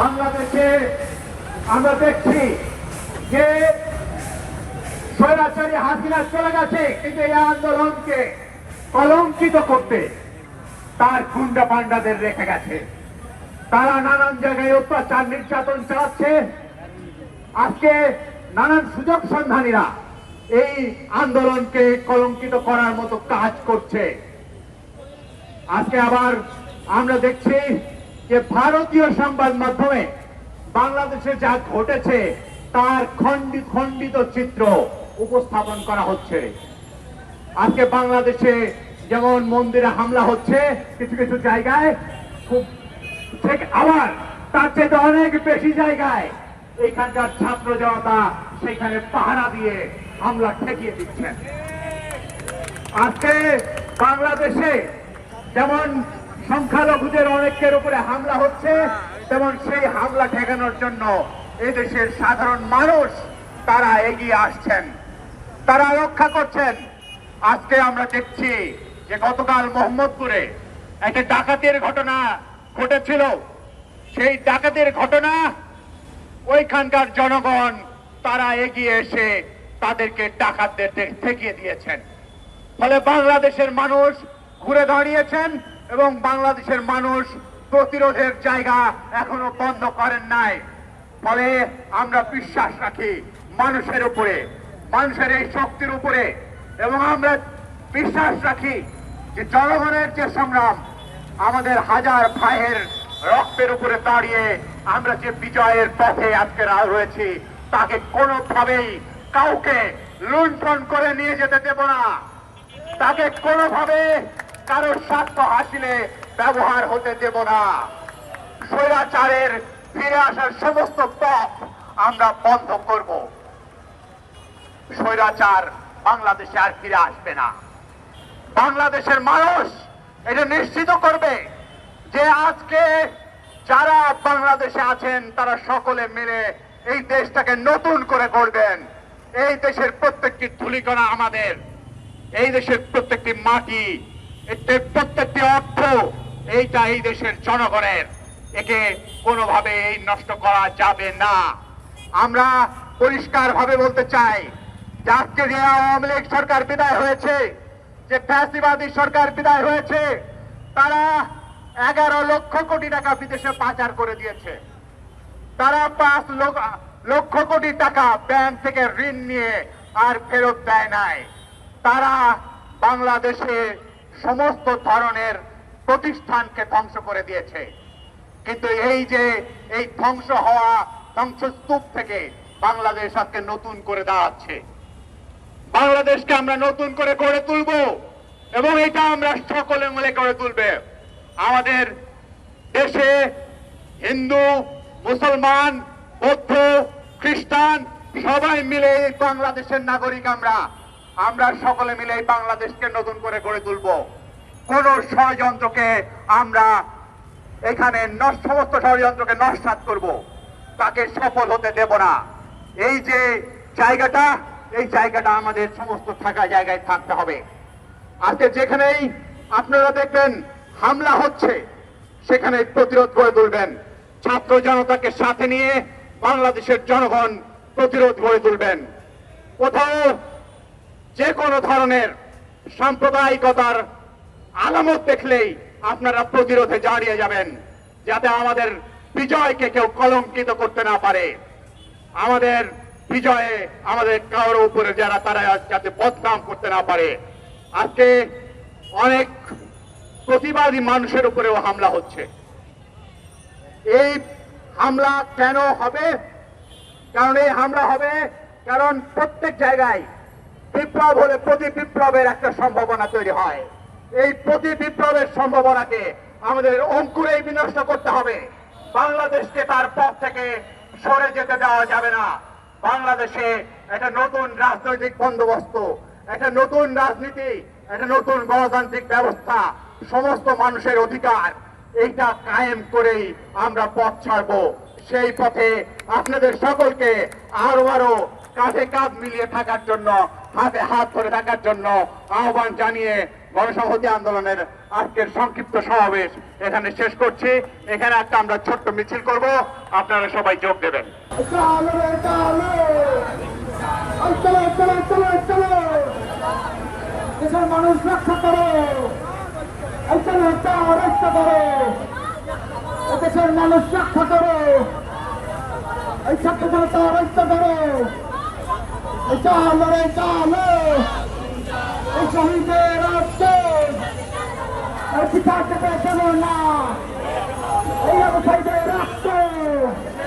বাংলাদেশে আমরা দেখছি যে স্বৈরাচারী হাসিনা চলে গেছে, কিন্তু এই আন্দোলনকে কলঙ্কিত করতে তার গুন্ডা পান্ডাদের রেখে গেছে। তারা নানান জায়গায় অত্যাচার, নির্যাতন চালাচ্ছে। আজকে নানান সুযোগ সন্ধানীরা এই আন্দোলনকে কলঙ্কিত করার মতো কাজ করছে। আজকে আবার আমরা দেখছি যে ভারতীয় সংবাদ মাধ্যমে বাংলাদেশে যা ঘটেছে, তার খণ্ডিত খণ্ডিত চিত্র উপস্থাপন করা হচ্ছে। আজকে বাংলাদেশে যেমন মন্দিরে হামলা হচ্ছে, কিছু কিছু জায়গায় খুব ঠিক আবার তার চেয়ে অনেক বেশি জায়গায় এইখানকার ছাত্র জনতা সেখানে পাহারা দিয়ে হামলা ঠেকিয়ে দিচ্ছেন। আজকে বাংলাদেশে যেমন সংখ্যালঘুদের অনেকের উপরে হামলা হচ্ছে তেমন সেই হামলা ঠেকানোর জন্য এদেশের সাধারণ মানুষ তারা এগিয়ে আসছেন। তারা রক্ষা করছেন। আজকে আমরা দেখছি যে গতকাল মোহাম্মদপুরে একটা ডাকাতের ঘটনা ঘটেছিল। সেই ডাকাতের ঘটনা ওইখানকার জনগণ তারা এগিয়ে এসে তাদেরকে ডাকাতদের ঠেকিয়ে দিয়েছেন। ফলে বাংলাদেশের মানুষ ঘুরে দাঁড়িয়েছেন। এবং বাংলাদেশের মানুষ প্রতিরোধের জায়গা এখনও বন্ধ করেন নাই। ফলে আমরা বিশ্বাস রাখি মানুষের উপরে, মানুষের এই শক্তির উপরে। এবং আমরা বিশ্বাস রাখি যে জনগণের যে সংগ্রাম, আমাদের হাজার ভাইয়ের রক্তের উপরে দাঁড়িয়ে আমরা যে বিজয়ের পথে আজকে রয়েছি, তাকে কোনোভাবেই কাউকে লুণ্ঠন করে নিয়ে যেতে দেব না। তাকে কোনোভাবে কারোর স্বার্থ হাসিলে ব্যবহার হতে দেব না। স্বৈরাচারের ফিরে আসার সমস্ত পথ আমরা বন্ধ করব। স্বৈরাচার বাংলাদেশে আর ফিরে আসবে না। বাংলাদেশের মানুষ এটা নিশ্চিত করবে যে আজকে যারা বাংলাদেশে আছেন, তারা সকলে মিলে এই দেশটাকে নতুন করে গড়বেন। এই দেশের প্রত্যেকটি ধুলিকণা আমাদের, এই দেশের প্রত্যেকটি মাটি প্রত্যেকটি অর্থ এইটা এই দেশের জনগণের। একে কোনোভাবে এই নষ্ট করা যাবে না। আমরা পরিষ্কার ভাবে বলতে চাই যে আজকে যে আওয়ামী লীগ সরকার বিদায় হয়েছে, যে ফ্যাসিবাদী সরকার বিদায় হয়েছে, তারা এগারো লক্ষ কোটি টাকা বিদেশে পাচার করে দিয়েছে। তারা পাঁচ লক্ষ কোটি টাকা ব্যাংক থেকে ঋণ নিয়ে আর ফেরত দেয় নাই। তারা বাংলাদেশে সমস্ত ধরনের প্রতিষ্ঠানকে ধ্বংস করে দিয়েছে। কিন্তু এই যে, এই ধ্বংস হওয়া ধ্বংসস্তূপ থেকে বাংলাদেশ আজকে নতুন করে দাঁড়াচ্ছে। বাংলাদেশকে আমরা নতুন করে গড়ে তুলব এবং এটা আমরা সকলে মিলে গড়ে তুলবে। আমাদের দেশে হিন্দু, মুসলমান, বৌদ্ধ, খ্রিস্টান সবাই মিলে এই বাংলাদেশের নাগরিক আমরা। আমরা সকলে মিলে এই বাংলাদেশকে নতুন করে গড়ে তুলব। কোন ষড়যন্ত্রকে আমরা এখানে সমস্ত ষড়যন্ত্রকে নস্বাত করব। তাকে সফল হতে দেব না। এই যে জায়গাটা, এই জায়গাটা আমাদের সমস্ত থাকা জায়গায় থাকতে হবে। আজকে যেখানেই আপনারা দেখবেন হামলা হচ্ছে, সেখানে প্রতিরোধ গড়ে তুলবেন। ছাত্র জনতাকে সাথে নিয়ে বাংলাদেশের জনগণ প্রতিরোধ গড়ে তুলবেন। কোথাও যে কোনো ধরনের সাম্প্রদায়িকতার আলামত দেখলেই আপনারা প্রতিরোধে দাঁড়িয়ে যাবেন, যাতে আমাদের বিজয়কে কেউ কলঙ্কিত করতে না পারে। আমাদের বিজয়ে আমাদের কারোর উপরে যারা তারা যাতে বদনাম করতে না পারে। আজকে অনেক প্রতিবাদী মানুষের উপরেও হামলা হচ্ছে। এই হামলা কেন হবে? কারণ এই হামলা হবে কারণ প্রত্যেক জায়গায় বিপ্লব হলে প্রতি বিপ্লবের একটা সম্ভাবনা তৈরি হয়। এই প্রতি বিপ্লবের সম্ভাবনাকে আমাদের অঙ্কুরেই বিনষ্ট করতে হবে। বাংলাদেশকে তার পথ থেকে সরে যেতে দেওয়া যাবে না। বাংলাদেশে একটা নতুন রাজনৈতিক বন্দোবস্ত, একটা নতুন রাজনীতি, একটা নতুন গণতান্ত্রিক ব্যবস্থা, সমস্ত মানুষের অধিকার, এইটা কায়েম করেই আমরা পথ ছাড়বো। সেই পথে আপনাদের সকলকে আরও আরও কাঁধে কাঁধ মিলিয়ে থাকার জন্য, হাতে হাত ধরে থাকার জন্য আহ্বান জানিয়ে গণসংহতি আন্দোলনের আজকের সংক্ষিপ্ত সমাবেশ এখানে শেষ করছি। এখানে একটা আমরা ছোট্ট মিছিল করব। আপনারা সবাই যোগ দেবেন। মানুষ রক্ষা করো। রক্ষা করো মানুষ করো এই ছাত্র রক্ষা করো। চলো রে চলো এই শহীদের রক্ত পিতা কেটে দেবো না